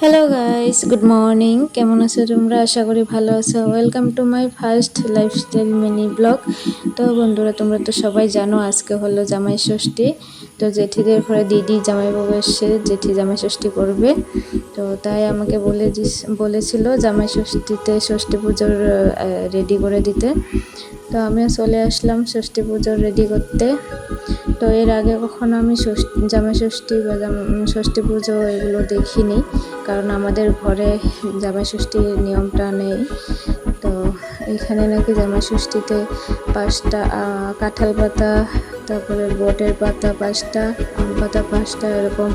Hello guys good morning কেমন আছো তোমরা? আশা করি ভালো আছো। Welcome to my first lifestyle mini blog তো বন্ধুরা, তোমরা তো সবাই জানো, আজকে হলো জামাই ষষ্ঠী। তো জেঠিদের ঘরে দিদি জামাইবাবু এসে জেঠি জামাই ষষ্ঠী করবে। তো তাই আমাকে বলে বলেছিল জামাই ষষ্ঠীতে ষষ্ঠী পুজোর রেডি করে দিতে। তো আমিও চলে আসলাম ষষ্ঠী পুজোর রেডি করতে। তো এর আগে কখনো আমি জামাই ষষ্ঠী বা জাম- ষষ্ঠী পুজো এগুলো দেখিনি, কারণ আমাদের ঘরে জামাই ষষ্ঠীর নিয়মটা নেই। তো এখানে নাকি জামাই ষষ্ঠীতে পাঁচটা কাঁঠাল পাতা, তারপরে বটের পাতা পাঁচটা, আম পাতা পাঁচটা এরকম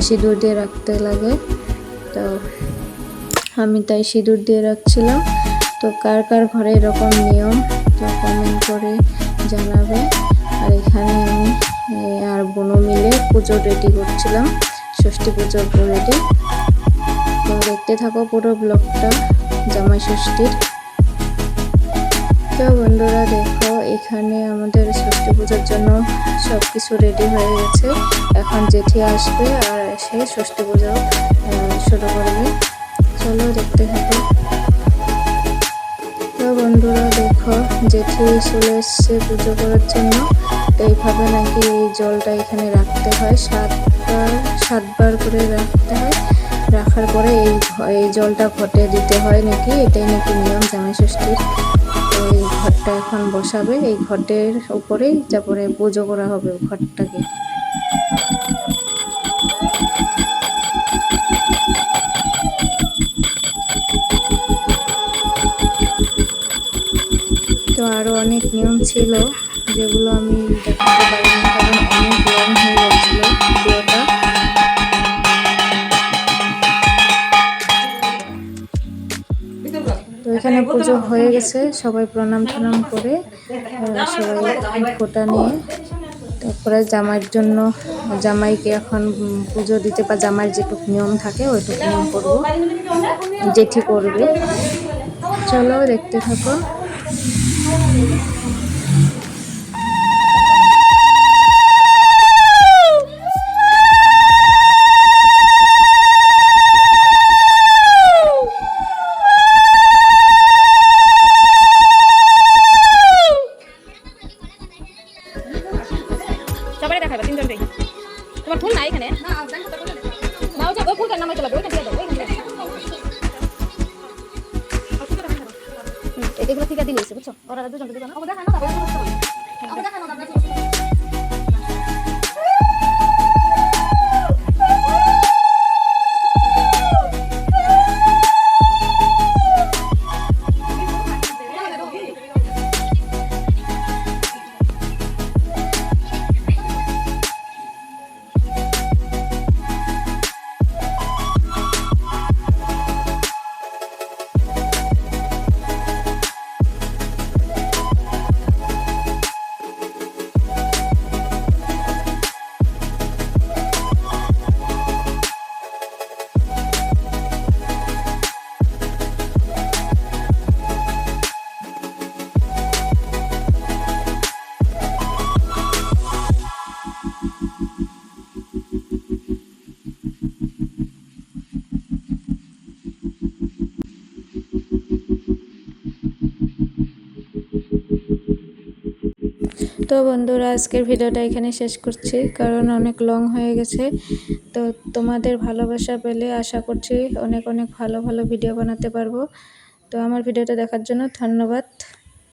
সিঁদুর দিয়ে রাখতে লাগে। তো আমি তাই সিঁদুর দিয়ে রাখছিলাম। তো কার কার ঘরে এরকম নিয়ম? তো কমেন্ট করে জানাবে। আর এখানে আমি আর বোনো মিলে পুজো রেডি করছিলাম, ষষ্ঠী পুজোর রেডি তো দেখতে থাকো পুরো ব্লগটা জামাই ষষ্ঠীর। তো বন্ধুরা দেখো, এখানে আমাদের ষষ্ঠী পুজোর জন্য সব কিছু রেডি হয়ে গেছে। এখন জেঠি আসবে আর এসে ষষ্ঠী পুজো শুরু করবে। চলো দেখতে থাকো। তো বন্ধুরা দেখো, জেঠি চলে এসছে পুজো করার জন্য। তো এইভাবে নাকি এই জলটা এখানে রাখতে হয়, সাতবার সাতবার করে রাখতে হয়। রাখার পরে এই এই জলটা ঘটে দিতে হয় নাকি? এটাই নাকি নিয়ম জামাই ষষ্ঠীর। এই ঘরটা এখন বসাবে। এই ঘটের উপরেই তারপরে পুজো করা হবে ঘরটাকে। তো আরও অনেক নিয়ম ছিল, যেগুলো আমি দেখাতে পারিনি, কারণ অনেক লং হয়ে যাচ্ছিল ভিডিওটা। তো এখানে পুজো হয়ে গেছে, সবাই প্রণাম টনাম করে সবাই ফোটা নিয়ে। তারপরে জামাইয়ের জন্য, জামাইকে এখন পুজো দিতে বা জামাইয়ের যেটুকু নিয়ম থাকে, ওইটুকু নিয়ম করব। জেঠি করবে। চলো দেখতে থাকো। সবাই দেখাবে তিনজনটাই তোমার ফুল নাই এখানে না এগুলো থেকে দিলে বুঝছ? ওরা দুজনকে দিবে তো বন্ধুরা, আজকের ভিডিওটা এখানে শেষ করছি, কারণ অনেক লং হয়ে গেছে। তো তোমাদের ভালোবাসা পেলে আশা করছি অনেক অনেক ভালো ভালো ভিডিও বানাতে পারব। তো আমার ভিডিওটা দেখার জন্য ধন্যবাদ।